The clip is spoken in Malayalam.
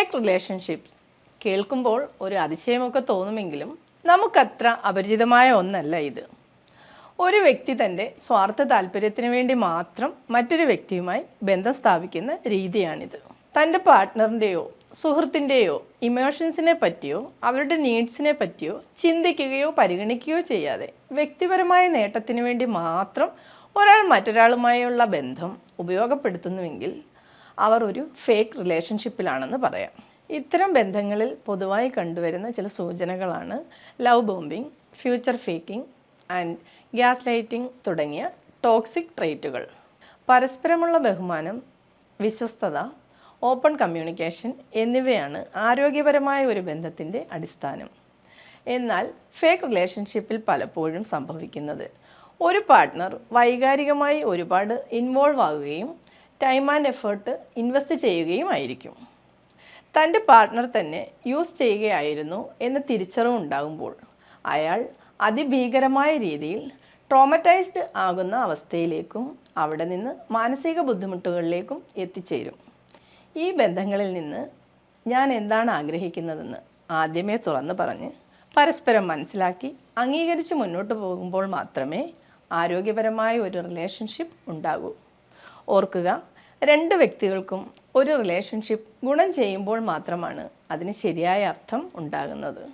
ഫേക്ക് റിലേഷൻഷിപ്സ് കേൾക്കുമ്പോൾ ഒരു അതിശയമൊക്കെ തോന്നുമെങ്കിലും നമുക്കത്ര അപരിചിതമായ ഒന്നല്ല ഇത്. ഒരു വ്യക്തി തന്റെ സ്വാർത്ഥ താല്പര്യത്തിന് വേണ്ടി മാത്രം മറ്റൊരു വ്യക്തിയുമായി ബന്ധം സ്ഥാപിക്കുന്ന രീതിയാണിത്. തന്റെ പാർട്ട്ണറിന്റെയോ സുഹൃത്തിന്റെയോ ഇമോഷൻസിനെ പറ്റിയോ അവരുടെ നീഡ്സിനെ പറ്റിയോ ചിന്തിക്കുകയോ പരിഗണിക്കുകയോ ചെയ്യാതെ വ്യക്തിപരമായ നേട്ടത്തിന് വേണ്ടി മാത്രം ഒരാൾ മറ്റൊരാളുമായുള്ള ബന്ധം ഉപയോഗപ്പെടുത്തുന്നുവെങ്കിൽ അവർ ഒരു ഫേക്ക് റിലേഷൻഷിപ്പിലാണെന്ന് പറയാം. ഇത്തരം ബന്ധങ്ങളിൽ പൊതുവായി കണ്ടുവരുന്ന ചില സൂചനകളാണ് love bombing future faking and gas lighting തുടങ്ങിയ ടോക്സിക് ട്രേറ്റുകൾ പരസ്പരമുള്ള ബഹുമാനം വിശ്വസ്തത ഓപ്പൺ കമ്മ്യൂണിക്കേഷൻ എന്നിവയാണ് ആരോഗ്യപരമായ ഒരു ബന്ധത്തിന്റെ അടിസ്ഥാനം. എന്നാൽ ഫേക്ക് റിലേഷൻഷിപ്പിൽ പലപ്പോഴും സംഭവിക്കുന്നത് ഒരു പാർട്ട്ണർ വൈകാരികമായി ഒരുപാട് ഇൻവോൾവ് ആവുകയും ടൈം ആൻഡ് എഫേർട്ട് ഇൻവെസ്റ്റ് ചെയ്യുകയുമായിരിക്കും. തന്റെ പാർട്ട്ണർ തന്നെ യൂസ് ചെയ്യുകയായിരുന്നു എന്ന തിരിച്ചറിവ് ഉണ്ടാകുമ്പോൾ അയാൾ അതിഭീകരമായ രീതിയിൽ ട്രോമറ്റൈസ്ഡ് ആകുന്ന അവസ്ഥയിലേക്കും അവിടെ നിന്ന് മാനസിക ബുദ്ധിമുട്ടുകളിലേക്കും എത്തിച്ചേരും. ഈ ബന്ധങ്ങളിൽ നിന്ന് ഞാൻ എന്താണ് ആഗ്രഹിക്കുന്നതെന്ന് ആദ്യമേ തുറന്ന് പറഞ്ഞ് പരസ്പരം മനസ്സിലാക്കി അംഗീകരിച്ച് മുന്നോട്ട് പോകുമ്പോൾ മാത്രമേ ആരോഗ്യപരമായ ഒരു റിലേഷൻഷിപ്പ് ഉണ്ടാകൂ. ഓർക്കുക രണ്ട് വ്യക്തികൾക്കും ഒരു റിലേഷൻഷിപ്പ് ഗുണം ചെയ്യുമ്പോൾ മാത്രമാണ് അതിന് ശരിയായ അർത്ഥം ഉണ്ടാകുന്നത്.